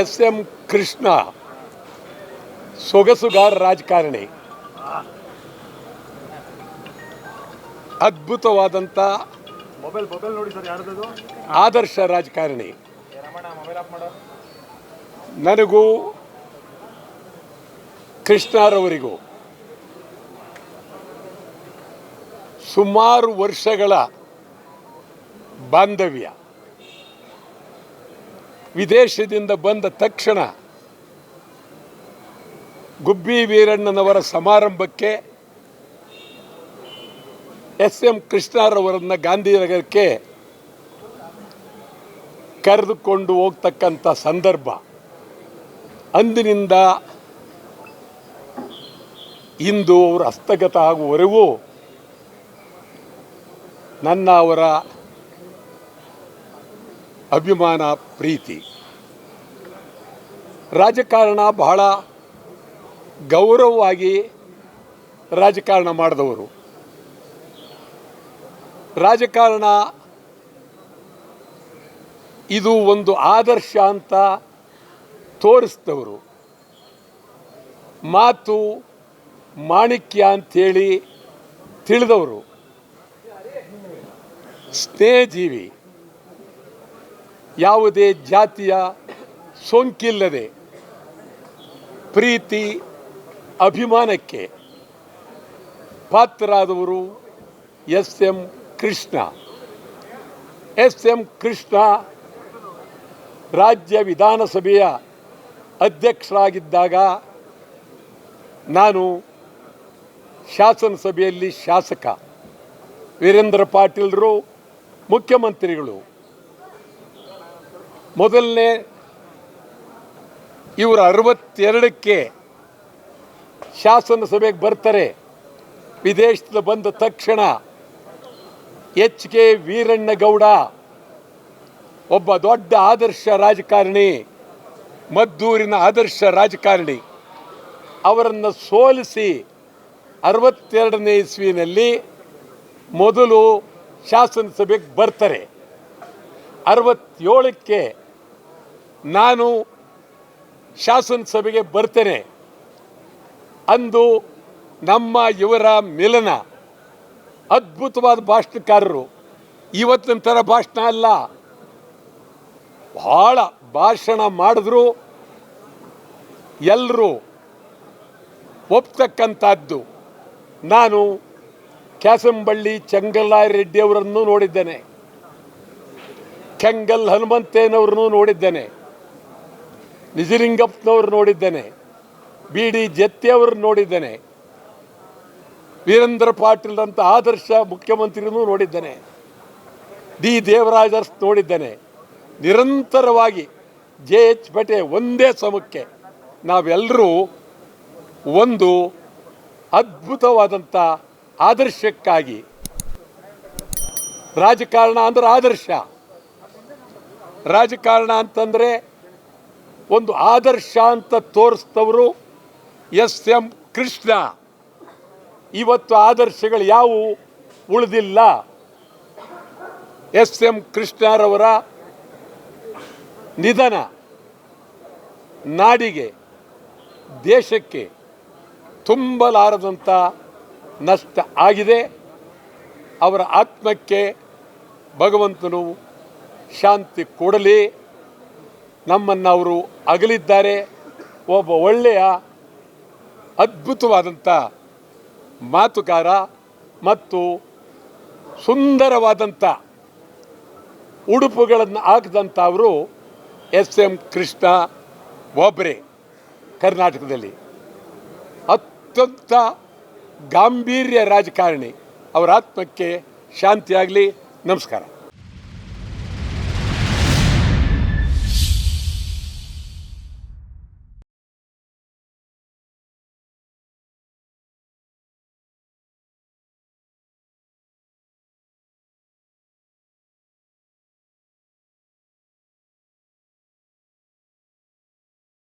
S M Krishna ಸೊಗಸುಗಾರ ರಾಜಕಾರಣಿ. ಅದ್ಭುತವಾದಂಥ mobile mobile ನೋಡಿ ಸರ್ ಯಾರದು ಆದರ್ಶ ರಾಜಕಾರಣಿ. ನನಗೂ ಕೃಷ್ಣರವರಿಗೂ ಸುಮಾರು ವರ್ಷಗಳ ಬಾಂಧವ್ಯ. ವಿದೇಶದಿಂದ ಬಂದ ತಕ್ಷಣ ಗುಬ್ಬಿ ವೀರಣ್ಣನವರ ಸಮಾರಂಭಕ್ಕೆ ಎಸ್ ಎಂ ಕೃಷ್ಣರವರನ್ನ ಗಾಂಧಿನಗರಕ್ಕೆ ಕರೆದುಕೊಂಡು ಹೋಗ್ತಕ್ಕಂಥ ಸಂದರ್ಭ. ಅಂದಿನಿಂದ ಇಂದು ಅವರು ಹಸ್ತಗತ ಆಗುವವರೆಗೂ ನನ್ನ ಅವರ ಅಭಿಮಾನ, ಪ್ರೀತಿ. ರಾಜಕಾರಣ ಬಹಳ ಗೌರವವಾಗಿ ರಾಜಕಾರಣ ಮಾಡಿದವರು. ರಾಜಕಾರಣ ಇದು ಒಂದು ಆದರ್ಶ ಅಂತ ತೋರಿಸಿದವರು. ಮಾತು ಮಾಣಿಕ್ಯ ಅಂಥೇಳಿ ತಿಳಿದವರು. ಸ್ನೇಹಜೀವಿ. ಯಾವುದೇ ಜಾತಿಯ ಸೋಂಕಿಲ್ಲದೆ ಪ್ರೀತಿ, ಅಭಿಮಾನಕ್ಕೆ ಪಾತ್ರರಾದವರು S M Krishna. S M Krishna ರಾಜ್ಯ ವಿಧಾನಸಭೆಯ ಅಧ್ಯಕ್ಷರಾಗಿದ್ದಾಗ ನಾನು ಶಾಸನಸಭೆಯಲ್ಲಿ ಶಾಸಕ ವೀರೇಂದ್ರ ಪಾಟೀಲರು, ಮುಖ್ಯಮಂತ್ರಿಗಳು ಮೊದಲನೇ ಇವರು ಅರವತ್ತೆರಡಕ್ಕೆ ಶಾಸನಸಭೆಗೆ ಬರ್ತಾರೆ. ವಿದೇಶದಿಂದ ಬಂದ ತಕ್ಷಣ ಎಚ್ ಕೆ ವೀರಣ್ಣಗೌಡ, ಒಬ್ಬ ದೊಡ್ಡ ಆದರ್ಶ ರಾಜಕಾರಣಿ, ಮದ್ದೂರಿನ ಆದರ್ಶ ರಾಜಕಾರಣಿ, ಅವರನ್ನು ಸೋಲಿಸಿ ಅರವತ್ತೆರಡನೇ ಇಸ್ವಿನಲ್ಲಿ ಮೊದಲು ಶಾಸನಸಭೆಗೆ ಬರ್ತಾರೆ. ಅರವತ್ತೇಳಕ್ಕೆ ನಾನು ಶಾಸನ ಸಭೆಗೆ ಬರ್ತೇನೆ ಅಂದು ನಮ್ಮ ಇವರ ಮಿಲನ, ಅದ್ಭುತವಾದ ಭಾಷಣಕಾರರು. ಇವತ್ತಿನ ಥರ ಭಾಷಣ ಅಲ್ಲ. ಭಾಳ ಭಾಷಣ ಮಾಡಿದ್ರು. ಎಲ್ಲರೂ ಒಪ್ತಕ್ಕಂಥದ್ದು. ನಾನು ಕ್ಯಾಸಂಬಳ್ಳಿ ಚೆಂಗಲ್ಲಾಯ ರೆಡ್ಡಿ ಅವರನ್ನು ನೋಡಿದ್ದೇನೆ. ಕೆಂಗಲ್ ಹನುಮಂತೇನವ್ರನ್ನೂ ನೋಡಿದ್ದೇನೆ. ನಿಜಲಿಂಗಪ್ಪನವ್ರು ನೋಡಿದ್ದೇನೆ ಬಿ ಡಿ ಜತ್ತಿ ನೋಡಿದ್ದೇನೆ, ವೀರೇಂದ್ರ ಪಾಟೀಲ್ ಅಂತ ಆದರ್ಶ ಮುಖ್ಯಮಂತ್ರಿನೂ ನೋಡಿದ್ದೇನೆ, ಡಿ. ದೇವರಾಜರ್ಸ್ ನೋಡಿದ್ದೇನೆ. ನಿರಂತರವಾಗಿ ಜೆ ಎಚ್ ಪೇಟೆ ಒಂದೇ ಸಮಕ್ಕೆ ನಾವೆಲ್ಲರೂ ಒಂದು ಅದ್ಭುತವಾದಂಥ ಆದರ್ಶಕ್ಕಾಗಿ, ರಾಜಕಾರಣ ಅಂದ್ರೆ ಆದರ್ಶ. ರಾಜಕಾರಣ ಅಂತಂದರೆ ಒಂದು ಆದರ್ಶ ಅಂತ ತೋರಿಸ್ತವರು ಎಸ್ ಎಂ ಕೃಷ್ಣ. ಇವತ್ತು ಆದರ್ಶಗಳು ಯಾವುವು? ಉಳಿದಿಲ್ಲ. ಎಸ್ ಎಂ ಕೃಷ್ಣರವರ ನಿಧನ ನಾಡಿಗೆ, ದೇಶಕ್ಕೆ ತುಂಬಲಾರದಂಥ ನಷ್ಟ ಆಗಿದೆ. ಅವರ ಆತ್ಮಕ್ಕೆ ಭಗವಂತನು ಶಾಂತಿ ಕೊಡಲಿ. ನಮ್ಮನ್ನು ಅವರು ಅಗಲಿದ್ದಾರೆ. ಒಬ್ಬ ಒಳ್ಳೆಯ ಅದ್ಭುತವಾದಂಥ ಮಾತುಕಾರ ಮತ್ತು ಸುಂದರವಾದಂಥ ಉಡುಪುಗಳನ್ನು ಹಾಕಿದಂಥ ಅವರು ಎಸ್ ಎಂ ಕೃಷ್ಣ ಒಬ್ಬರೇ ಕರ್ನಾಟಕದಲ್ಲಿ. ಅತ್ಯಂತ ಗಾಂಭೀರ್ಯ ರಾಜಕಾರಣಿ. ಅವರ ಆತ್ಮಕ್ಕೆ ಶಾಂತಿಯಾಗಲಿ. ನಮಸ್ಕಾರ.